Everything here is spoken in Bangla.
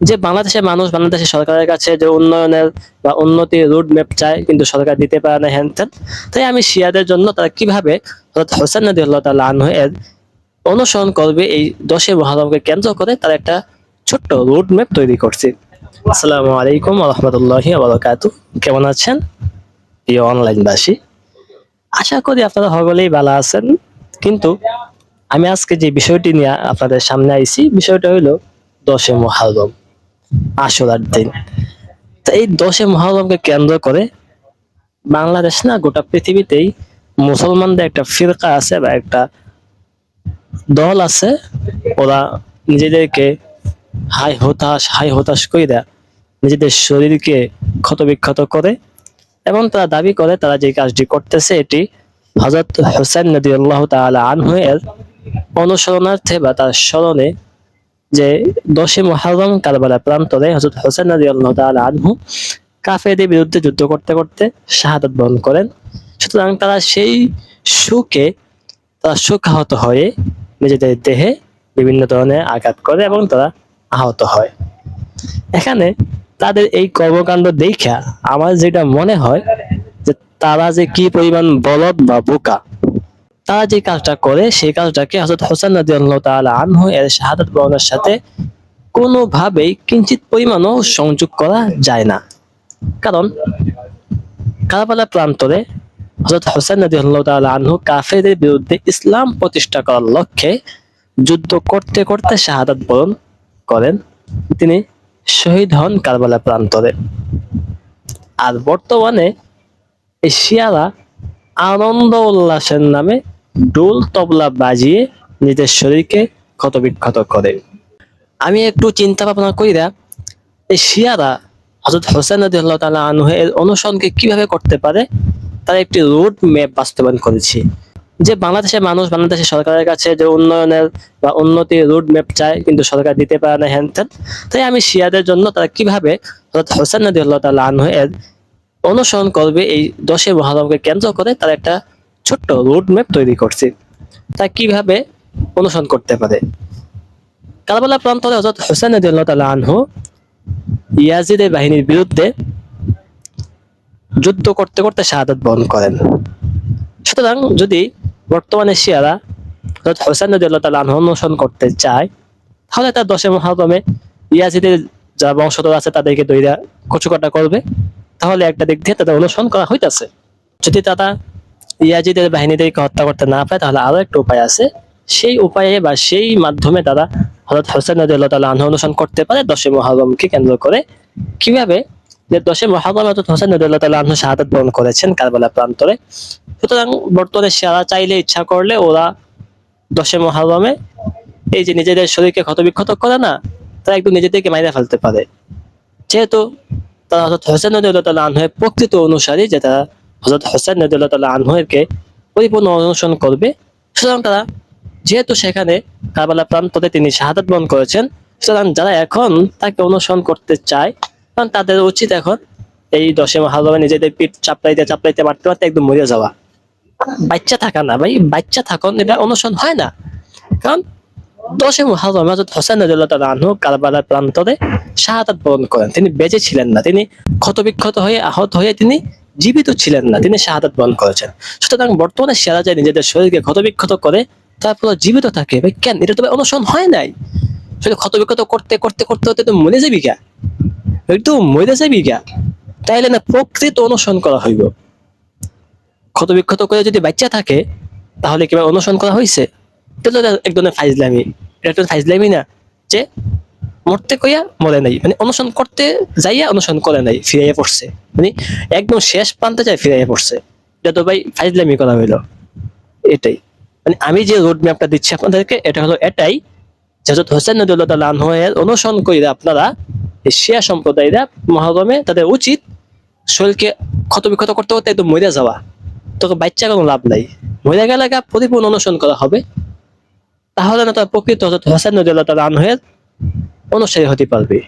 যে বাংলাদেশের মানুষ বাংলাদেশের সরকারের কাছে যে উন্নয়নের বা উন্নতির রুট ম্যাপ চায়, কিন্তু সরকার দিতে পারে না, হ্যান ত্যান। তাই আমি শিয়াদের জন্য তারা কীভাবে হোসেন নদী আল্লাহ তাআলা আনহু এর অনুসরণ করবে এই দশে মহারমকে কেন্দ্র করে তার একটা ছোট্ট রুট ম্যাপ তৈরি করছি। আসসালামু আলাইকুম রহমতুল্লাহি বারাকাতু কেমন আছেন? প্রিয় অনলাইনবাসী আশা করি আপনারা সকলেই ভালো আছেন। কিন্তু আমি আজকে যে বিষয়টি নিয়ে আপনাদের সামনে আইছি, বিষয়টা হইল দশে মহারম আশুরার দিন। তো এই দশে মহারমকে কেন্দ্র করে বাংলাদেশ না গোটা পৃথিবীতেই মুসলমানদের একটা ফিরকা আছে বা একটা দল আছে, ওরা নিজেদেরকে হাই হতাশ হাই হতাশ কইরা নিজেদের শরীরকে ক্ষতবিক্ষত করে এবং তারা দাবি করে তারা যে কাজটি করতেছে এটি হজরত হোসেন নদী আল্লাহ তালা আনহু এর অনুসরণার্থে বা তার স্মরণে যে দশে মহারম কারবালা প্রান্তরে হজরত হোসেন নদী আল্লাহ আনহু কাফেরদের বিরুদ্ধে যুদ্ধ করতে করতে শাহাদত বরণ করেন। সুতরাং তারা সেই সুখে, তারা সুখাহত হয়ে নিজেদের দেহে বিভিন্ন ধরনের আঘাত করে এবং তারা আহত হয়। এখানে তাদের এই কর্মকাণ্ড দেখা আমার যেটা মনে হয় যে তারা যে কি পরিমাণ বলদ বা বোকা তারা যে কাজটা করে, সেই কাজটাকে হজরত হোসেন নদী আল্লাহ আনহু এর শাহাদত বরণের সাথে কোনোভাবেই কিঞ্চিত পরিমাণও সংযোগ করা যায় না। কারণ কারবালা প্রান্তরে হজরত হোসেন নদী আল্লাহ তাআলা আনহু কাফেরদের বিরুদ্ধে ইসলাম প্রতিষ্ঠা করার লক্ষ্যে যুদ্ধ করতে করতে শাহাদাত বরণ করেন। তিনি শহীদ হন কারবালা প্রান্তরে। আর বর্তমানে এশিয়ারা আনন্দ উল্লাসের নামে ডোল তবলা বাজিয়ে নিজের শরীরকে ক্ষতবিক্ষত করে আমি একটু চিন্তা ভাবনা কইরা এই শিয়ারা হজরত হোসেন নদী আল্লাহ তালা আনহু এর অনুসরণকে কীভাবে করতে পারে, তার একটি রোড ম্যাপ বাস্তবায়ন করেছি যে বাংলাদেশের মানুষ বাংলাদেশের সরকারের কাছে যে উন্নয়নের বা উন্নতির রোড ম্যাপ চায়, কিন্তু সরকার দিতে পারে না হ্যান। তাই আমি শিয়াদের জন্য তারা কীভাবে হযরত হোসেন নদী আল্লাহ তাআলা আনহু এর অনুসরণ করবে এই দশে মহারমকে কেন্দ্র করে, তার একটা ছোট্ট রোড ম্যাপ তৈরি করছি। তা কীভাবে অনুসরণ করতে পারে? কারবালা প্রান্তরে হযরত হোসেন নদী আনহু। ইয়াজিদের বাহিনীর বিরুদ্ধে যুদ্ধ করতে করতে শাহাদাত বরণ করেন। সুতরাং যদি বর্তমানে শিয়ারা হযরত হোসেন নদী আল্লাহ আনহু অনুসরণ করতে চায়, তাহলে তার দশে মহারমে ইয়াজিদের যারা বংশধর আছে তাদেরকে দইরা কচুকাটা করবে। তাহলে একটা দিক দিয়ে তাদের অনুসরণ করা হইতাছে। যদি তারা ইয়াজিদের বাহিনীদেরকে হত্যা করতে না পায় তাহলে আরও একটা উপায় আছে। সেই উপায়ে বা সেই মাধ্যমে তারা হযরত হোসেন নদী আল্লাহ তাআলা আনহু অনুসরণ করতে পারে দশে মহারমকে কেন্দ্র করে। কীভাবে? যে দশে মহারম হযরত হোসেন নদী আল্লাহ তাআলা আনহু শাহাদাত বরণ করেছেন কারবালা প্রান্তরে। সুতরাং বর্তমানে সেরা চাইলে ইচ্ছা করলে ওরা দশে মহারমে এই যে নিজেদের শরীরকে ক্ষতবিক্ষত করে না, তারা একটু নিজেদেরকে মাইরা ফেলতে পারে। যেহেতু তারা হজরত হোসেন নদীল্লাহ আনহের প্রকৃত অনুসারী যে তারা হজরত হোসেন নদীল্লাহ আনহেরকে পরিপূর্ণ অনুসরণ করবে। সুতরাং তারা, যেহেতু সেখানে কারবালা প্রান্তরে তিনি শাহাদাত বরণ করেছেন, সুতরাং যারা এখন তাকে অনুসরণ করতে চায়, কারণ তাদের উচিত এখন এই দশে মহারমে নিজেদের পিঠ চাপড়াইতে চাপড়াইতে, মারতে মারতে একদম মরে যাওয়া। বাচ্চা থাকা না ভাই, বাচ্চা থাকুন এটা অনুসরণ হয় না। কারণ দশে মহারম হযরত হোসেন তাআলা আনহু কারবালার প্রান্তরে শাহাদাত বরণ করেন। তিনি বেঁচে ছিলেন না। তিনি ক্ষতবিক্ষত হয়ে, আহত হয়ে তিনি জীবিত ছিলেন না, তিনি শাহাদাত বরণ করেছেন। সুতরাং বর্তমানে সেরা যায় নিজেদের শরীরকে ক্ষতবিক্ষত করে তারপর জীবিত থাকে। ভাই, কেন? এটা তো অনুসরণ হয় নাই। শরীর ক্ষতবিক্ষত করতে করতে করতে করতে তো মরে যাবি গা। একটু মরে যাবি গা। তাইলে না প্রকৃত অনুসরণ করা হইব। ক্ষতবিক্ষত করে যদি বাচ্চা থাকে, তাহলে কীভাবে অনুসরণ করা হয়েছে এটা তো এক ধরনের ফাইজলামি। এটা তো ফাইজলামি না যে মরতে কইয়া মরে নাই। মানে অনুসরণ করতে যাইয়া অনুসরণ করে নাই, ফিরাইয়া পড়ছে। মানে একদম শেষ প্রান্তে যায় ফিরাইয়া পড়ছে। এটা ভাই ফাইজলামি করা হইল। এটাই। মানে আমি যে রোড ম্যাপটা দিচ্ছি আপনাদেরকে, এটা হলো এটাই। যেহেতু হোসেন নদুল্লাহ অনুসরণ কইরা আপনারা শিয়া সম্প্রদায়রা মহাগমে তাদের উচিত শরীরকে ক্ষতবিক্ষত করতে করতে একদম মরে যাওয়া। তোকে বাচ্চা কোনো লাভ নাই। মরে গেলে পরিপূর্ণ অনুসরণ করা হবে। তাহলে না তার প্রকৃত হজরত হোসেন নদী আল্লাহ তাল আনহের অনুসারী হতে পারবে।